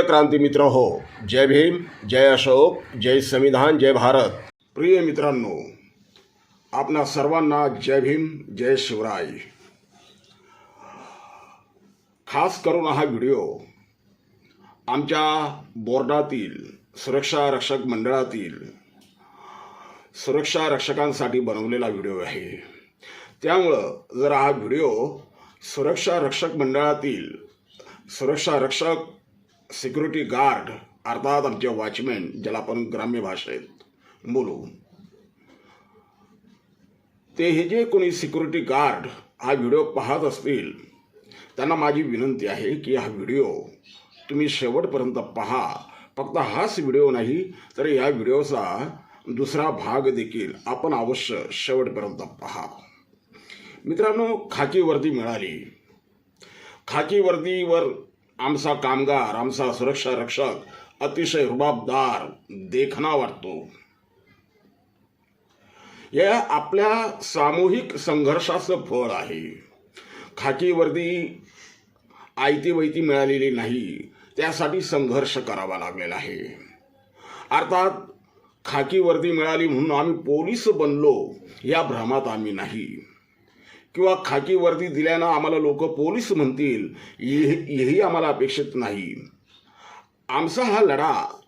प्रिय क्रांती मित्र हो जय भीम जय अशोक जय संविधान जय भारत. प्रिय मित्रांनो आपणा सर्वांना जय भीम जय शिवराय. खास करून हा व्हिडिओ आमच्या बोर्डातील सुरक्षा रक्षक मंडळातील सुरक्षा रक्षकांसाठी बनवलेला व्हिडिओ आहे. त्यामुळं जर हा व्हिडिओ सुरक्षा रक्षक मंडळातील सुरक्षा रक्षक सिक्युरिटी गार्ड अर्थात आमचे वॉचमॅन ज्याला आपण ग्राम्य भाषेत बोलू. ते हे जे कोणी सिक्युरिटी गार्ड हा व्हिडिओ पाहत असतील त्यांना माझी विनंती आहे की हा व्हिडिओ तुम्ही शेवटपर्यंत पहा. फक्त हाच व्हिडिओ नाही तर या व्हिडिओचा दुसरा भाग देखील आपण अवश्य शेवटपर्यंत पहा. मित्रांनो खाकी वर्दी मिळाली. खाकी वर्दीवर आमचा कामगार आमचा सुरक्षा रक्षक अतिशय रुबाबदार देखणा वाटतो या आपल्या सामूहिक संघर्षाचं फळ आहे. खाकी वर्दी आयती वैती मिळालेली नाही त्यासाठी संघर्ष करावा लागलेला आहे. अर्थात खाकी वर्दी मिळाली म्हणून आम्ही पोलीस बनलो या भ्रमात आम्ही नाही. किंवा खाकी वर्दी दिल्यानं आम्हाला लोक पोलीस म्हणतील हेही आम्हाला अपेक्षित नाही. आमचा हा लढा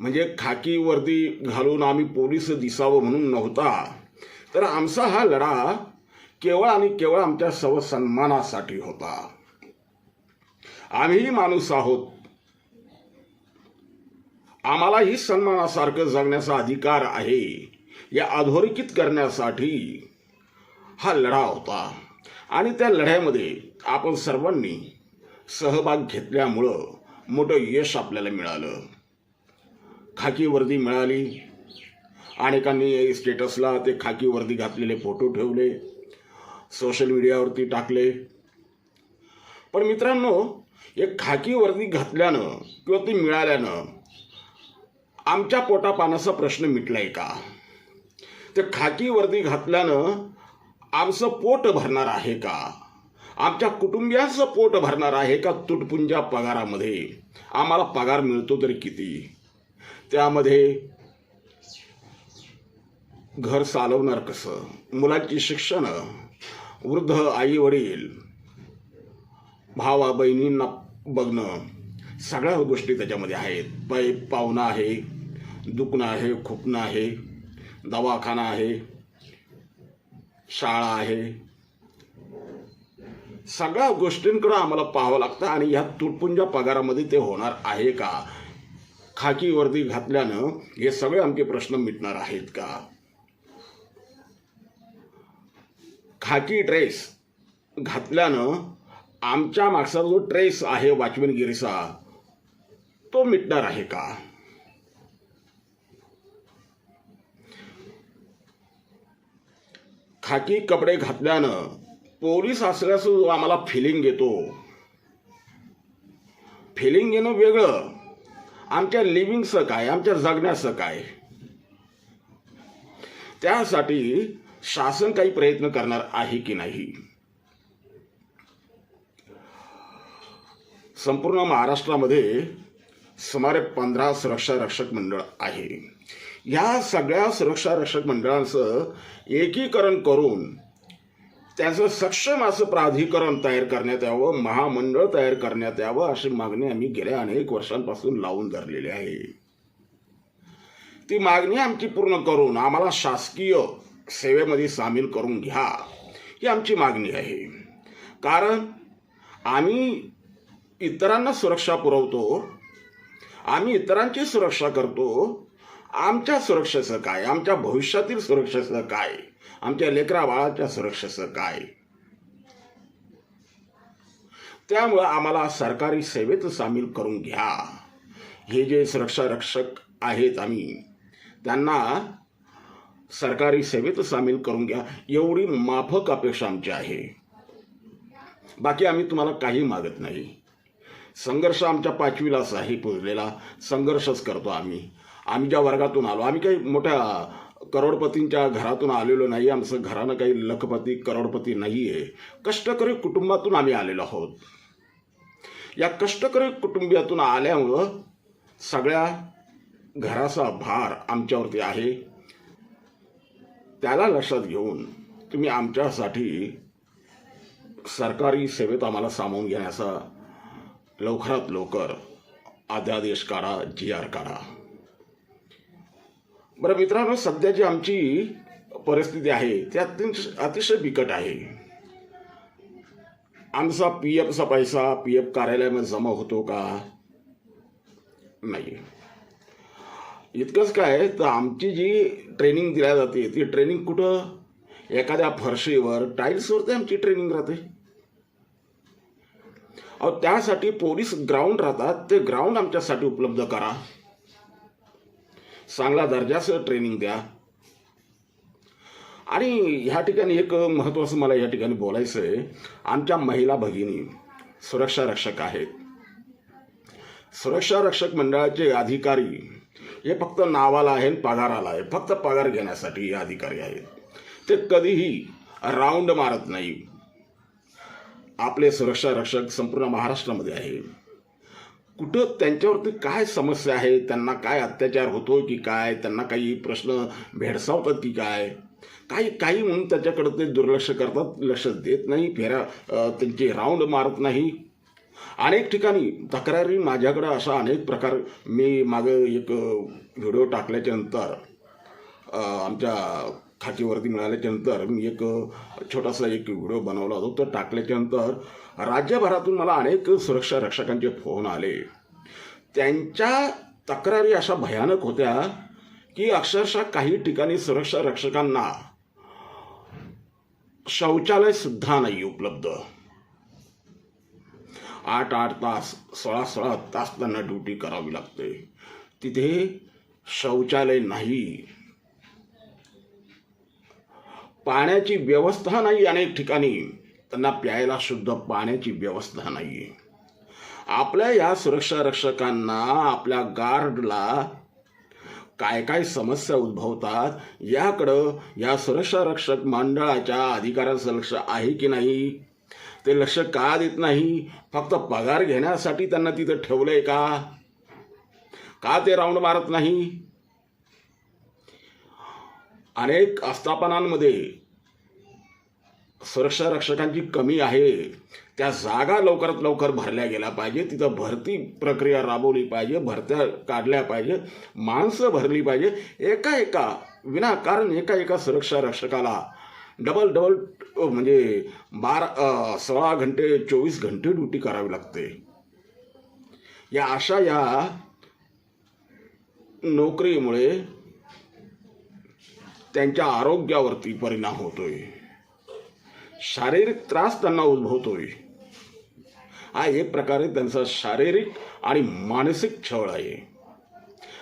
म्हणजे खाकी वर्दी घालून आम्ही पोलीस दिसावं म्हणून नव्हता. तर आमचा हा लढा केवळ आणि केवळ आमच्या सव सन्मानासाठी होता. आम्हीही माणूस आहोत. आम्हालाही सन्मानासारखं जगण्याचा अधिकार आहे. या अधोरेखित करण्यासाठी हा लढा होता. आणि त्या लढ्यामध्ये आपण सर्वांनी सहभाग घेतल्यामुळं मोठं यश आपल्याला मिळालं. खाकी वर्दी मिळाली. अनेकांनी स्टेटसला ते खाकी वर्दी घातलेले फोटो ठेवले. सोशल मीडियावरती टाकले. पण मित्रांनो एक खाकी वर्दी घातल्यानं किंवा ती मिळाल्यानं आमच्या पोटापानाचा प्रश्न मिटलाय का? ते खाकी वर्दी घातल्यानं आमचं पोट भरणार आहे का? आमच्या कुटुंबियांचं पोट भरणार आहे का तुटपुंजा पगारामध्ये? आम्हाला पगार मिळतो तरी किती? त्यामध्ये घर चालवणार कसं? मुलांची शिक्षणं वृद्ध आई वडील भावा बहिणींना बघणं सगळ्या गोष्टी त्याच्यामध्ये आहेत. पै पाहुणं आहे दुखणं आहे खुपणं आहे दवाखाना आहे शाळा आहे. सगळ्या गोष्टींकडं आम्हाला पाहावं लागतं आणि ह्या तुटपुंजा पगारामध्ये ते होणार आहे का? खाकी वर्दी घातल्यानं हे सगळे आमचे प्रश्न मिटणार आहेत का? खाकी ड्रेस घातल्यानं आमच्या मागचा जो ट्रेस आहे वॉचमॅनगिरीचा तो मिटणार आहे का? खाकी कपडे घातल्यानं पोलीस असल्याचं जो आम्हाला फिलिंग येतो. फिलिंग येणं वेगळं. आमच्या लिव्हिंगचं काय आमच्या जगण्याचं काय? त्यासाठी शासन काही प्रयत्न करणार आहे की नाही? संपूर्ण महाराष्ट्रामध्ये सुमारे पंधरा सुरक्षा रक्षक मंडळ आहे. ह्या सगळ्या सुरक्षा रक्षक मंडळांचं एकीकरण करून त्याचं सक्षम असं प्राधिकरण तयार करण्यात यावं महामंडळ तयार करण्यात यावं अशी मागणी आम्ही गेल्या अनेक वर्षांपासून लावून धरलेली आहे. ती मागणी आमची पूर्ण करून आम्हाला शासकीय सेवेमध्ये सामील करून घ्या ही आमची मागणी आहे. कारण आम्ही इतरांना सुरक्षा पुरवतो आम्ही इतरांची सुरक्षा करतो आमच्या सुरक्षेचं काय? आमच्या भविष्यातील सुरक्षेचं काय? आमच्या लेकरा बाळाच्या सुरक्षेचं काय? त्यामुळं आम्हाला सरकारी सेवेत सामील करून घ्या. हे जे सुरक्षा रक्षक आहेत आम्ही त्यांना सरकारी सेवेत सामील करून घ्या. एवढी माफक अपेक्षा आमची आहे. बाकी आम्ही तुम्हाला काही मागत नाही. संघर्ष आमच्या पाचवीलाच आहे पुजलेला संघर्षच करतो आम्ही. आम्ही ज्या वर्गातून आलो आम्ही काही मोठ्या करोडपतींच्या घरातून आलेलो नाही आमचं घरानं काही लखपती करोडपती नाही आहे कष्टकरी कुटुंबातून आम्ही आलेलो आहोत. या कष्टकरी कुटुंबियातून आल्यामुळं सगळ्या घराचा भार आमच्यावरती आहे. त्याला लक्षात घेऊन तुम्ही आमच्यासाठी सरकारी सेवेत आम्हाला सामावून घेण्याचा लवकरात लवकर अध्यादेश काढा जी आर काढा. बरं मित्रांनो सध्या जी आमची परिस्थिती आहे ती अतिशय अतिशय बिकट आहे. आमचा पी एफचा पैसा पी एफ कार्यालयामध्ये जमा होतो का? नाही. इतकंच काय तर आमची जी ट्रेनिंग दिल्या जाते ती ट्रेनिंग कुठं? एखाद्या फरशीवर टाईल्सवरती आमची ट्रेनिंग राहते. अहो त्यासाठी पोलीस ग्राउंड राहतात ते ग्राउंड आमच्यासाठी उपलब्ध करा. चांगला दर्जाचं ट्रेनिंग द्या. आणि ह्या ठिकाणी एक महत्त्वाचं मला या ठिकाणी बोलायचं आहे. आमच्या महिला भगिनी सुरक्षा रक्षक आहेत. सुरक्षा रक्षक मंडळाचे अधिकारी हे फक्त नावाला आहे आणि पगाराला आहे फक्त पगार घेण्यासाठी हे अधिकारी आहेत. ते कधीही राऊंड मारत नाही. आपले सुरक्षा रक्षक संपूर्ण महाराष्ट्रामध्ये आहे. कुठं त्यांच्यावरती काय समस्या आहे? त्यांना काय अत्याचार होतो की काय? त्यांना काही प्रश्न भेडसावतात की काय? काही काही म्हणून त्याच्याकडे ते दुर्लक्ष करतात लक्ष देत नाही फेरा त्यांचे त्यांची राऊंड मारत नाही. अनेक ठिकाणी तक्रारी माझ्याकडं असा अनेक प्रकार मी मागं एक व्हिडिओ टाकल्याच्या नंतर आमच्या खातीवरती मिळाल्याच्यानंतर मी एक छोटासा एक व्हिडिओ बनवला होता. तो टाकल्याच्यानंतर राज्यभरातून मला अनेक सुरक्षा रक्षकांचे फोन आले. त्यांच्या तक्रारी अशा भयानक होत्या की अक्षरशः काही ठिकाणी सुरक्षा रक्षकांना शौचालय सुद्धा नाही उपलब्ध. आठ आठ तास सोळा सोळा तास त्यांना ड्युटी करावी लागते. तिथे शौचालय नाही. पाण्याची व्यवस्था नाही अनेक ठिकाणी. त्यांना प्यायला शुद्ध पाण्याची व्यवस्था नाही आपल्या या सुरक्षा रक्षकांना आपल्या गार्डला काय काय समस्या उद्भवतात याकडं या सुरक्षा रक्षक मंडळाच्या अधिकाऱ्यांचं लक्ष आहे की नाही? ते लक्ष का देत नाही? फक्त पगार घेण्यासाठी त्यांना तिथं ठेवलंय का? का ते राऊंड मारत नाही? अनेक आस्थापनांमध्ये सुरक्षा रक्षकांची कमी आहे. त्या जागा लवकरात लवकर भरल्या गेल्या पाहिजे तिथं भरती प्रक्रिया राबवली पाहिजे भरत्या काढल्या पाहिजे माणसं भरली पाहिजे. एका एका विनाकारण एका एका सुरक्षा रक्षकाला डबल डबल म्हणजे बारा सोळा घंटे चोवीस घंटे ड्युटी करावी लागते. या अशा या नोकरीमुळे त्यांच्या आरोग्यावरती परिणाम होतोय. शारीरिक त्रास त्यांना उद्भवतोय. हा एक प्रकारे त्यांचा शारीरिक आणि मानसिक छळ आहे.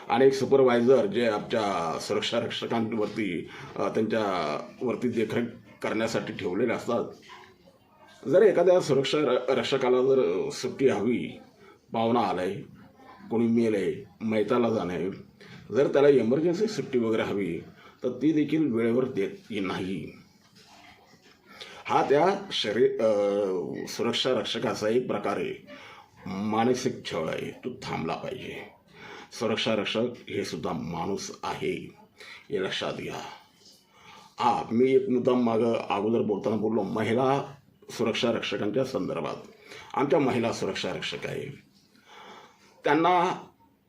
अनेक सुपरवायझर जे आमच्या सुरक्षा रक्षकांवरती त्यांच्यावरती देखरेख करण्यासाठी ठेवलेले असतात. जर एखाद्या सुरक्षा र- रक्षकाला जर सुट्टी हवी पाहुणा आलाय कोणी मेलंय मैताला जाणे जर त्याला इमर्जन्सी सुट्टी वगैरे हवी तर ती देखील वेळेवर देत नाही. हा त्या शरीर सुरक्षा रक्षकाचा एक प्रकारे मानसिक छळ आहे. तो थांबला पाहिजे. सुरक्षा रक्षक हे सुद्धा माणूस आहे. हे लक्षात घ्या. हा मी एक मुद्दा मागं अगोदर बोलताना बोललो. महिला सुरक्षा रक्षकांच्या संदर्भात. आमच्या महिला सुरक्षा रक्षक आहे त्यांना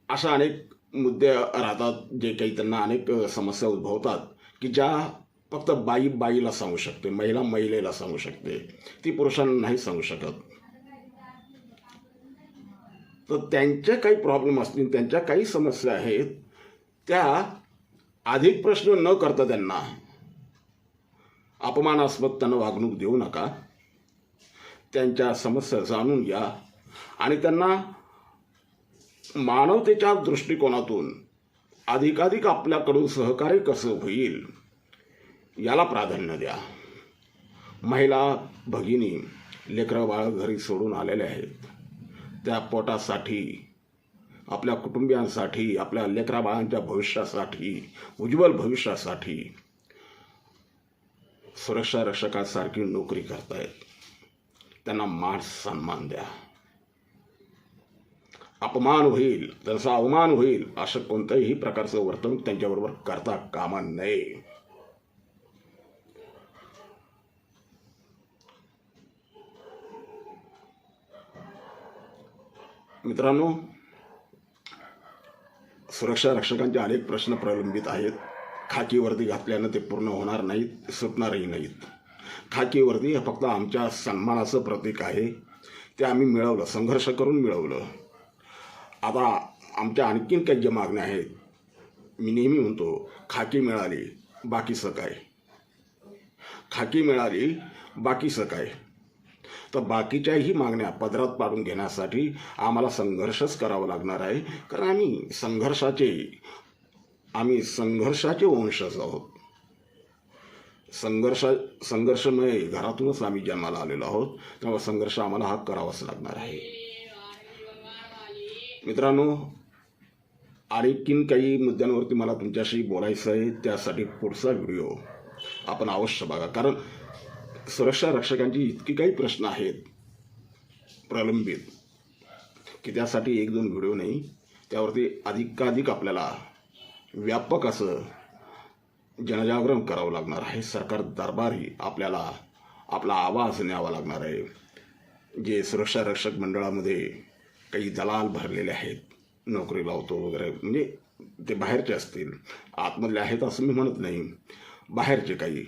अशा अनेक मुद्दे राहतात जे काही त्यांना अनेक समस्या उद्भवतात की ज्या फक्त बाई बाईला सांगू शकते महिला महिलेला सांगू शकते ती पुरुषांना नाही सांगू शकत. तर त्यांच्या काही प्रॉब्लेम असतील त्यांच्या काही समस्या आहेत त्या अधिक प्रश्न न करता त्यांना अपमानास्पद त्यांना वागणूक देऊ नका. त्यांच्या समस्या जाणून घ्या आणि त्यांना मानवतेच्या दृष्टिकोनातून अधिकाधिक आपल्याकडून सहकार्य कसं होईल याला प्राधान्य द्या. महिला भगिनी लेकरं बाळ घरी सोडून आलेले आहेत. त्या पोटासाठी आपल्या कुटुंबियांसाठी आपल्या लेकरा बाळांच्या भविष्यासाठी उज्ज्वल भविष्यासाठी सुरक्षा रक्षकासारखी नोकरी करतायत. त्यांना मान सन्मान द्या. अपमान होईल त्यांचा अवमान होईल असं कोणत्याही प्रकारचं वर्तणूक त्यांच्याबरोबर करता कामा नये. मित्रांनो सुरक्षा रक्षकांचे अनेक प्रश्न प्रलंबित आहेत. खाकी वर्दी घातल्यानं ते पूर्ण होणार नाहीत सुटणारही नाहीत. खाकी वर्दी हे फक्त आमच्या सन्मानाचं प्रतीक आहे. ते आम्ही मिळवलं संघर्ष करून मिळवलं. आता आमच्या आणखीन काही ज्या मागण्या आहेत मी नेहमी म्हणतो खाकी मिळाली बाकी सकाय. खाकी मिळाली बाकी सकाय. तर बाकीच्याही मागण्या पदरात पाडून घेण्यासाठी आम्हाला संघर्षच करावा लागणार आहे कारण आम्ही संघर्षाचे आम्ही संघर्षाचे वंशज आहोत. संघर्ष संघर्षमय घरातूनच आम्ही जन्माला आलेलो आहोत त्यामुळे संघर्ष आम्हाला हा करावाच लागणार आहे. मित्रांनो आणखीन काही मुद्द्यांवरती मला तुमच्याशी बोलायचं आहे त्यासाठी पुढचा व्हिडिओ आपण अवश्य बघा. कारण सुरक्षा रक्षकांची इतकी काही प्रश्न आहेत प्रलंबित की त्यासाठी एक दोन व्हिडिओ नाही त्यावरती अधिकाधिक आपल्याला व्यापक असं जनजागरण करावं लागणार आहे. सरकार दरबारी आपल्याला आपला आवाज न्यावा लागणार आहे. जे सुरक्षा रक्षक मंडळामध्ये काही दलाल भरलेले आहेत नोकरी लावतो वगैरे म्हणजे ते बाहेरचे असतील. आतमधले आहेत असं मी म्हणत नाही. बाहेरचे काही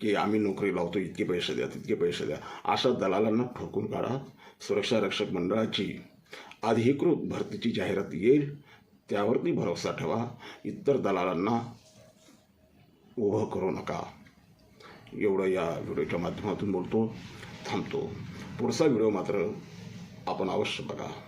की आम्ही नोकरी लावतो इतके पैसे द्या तितके पैसे द्या. अशा दलालांना ठोकून काढा. सुरक्षा रक्षक मंडळाची अधिकृत भरतीची जाहिरात येईल. त्यावरती भरोसा ठेवा. इतर दलालांना उभं करू नका. एवढं या व्हिडिओच्या माध्यमातून बोलतो थांबतो. पुढचा व्हिडिओ मात्र आपण अवश्य बघा.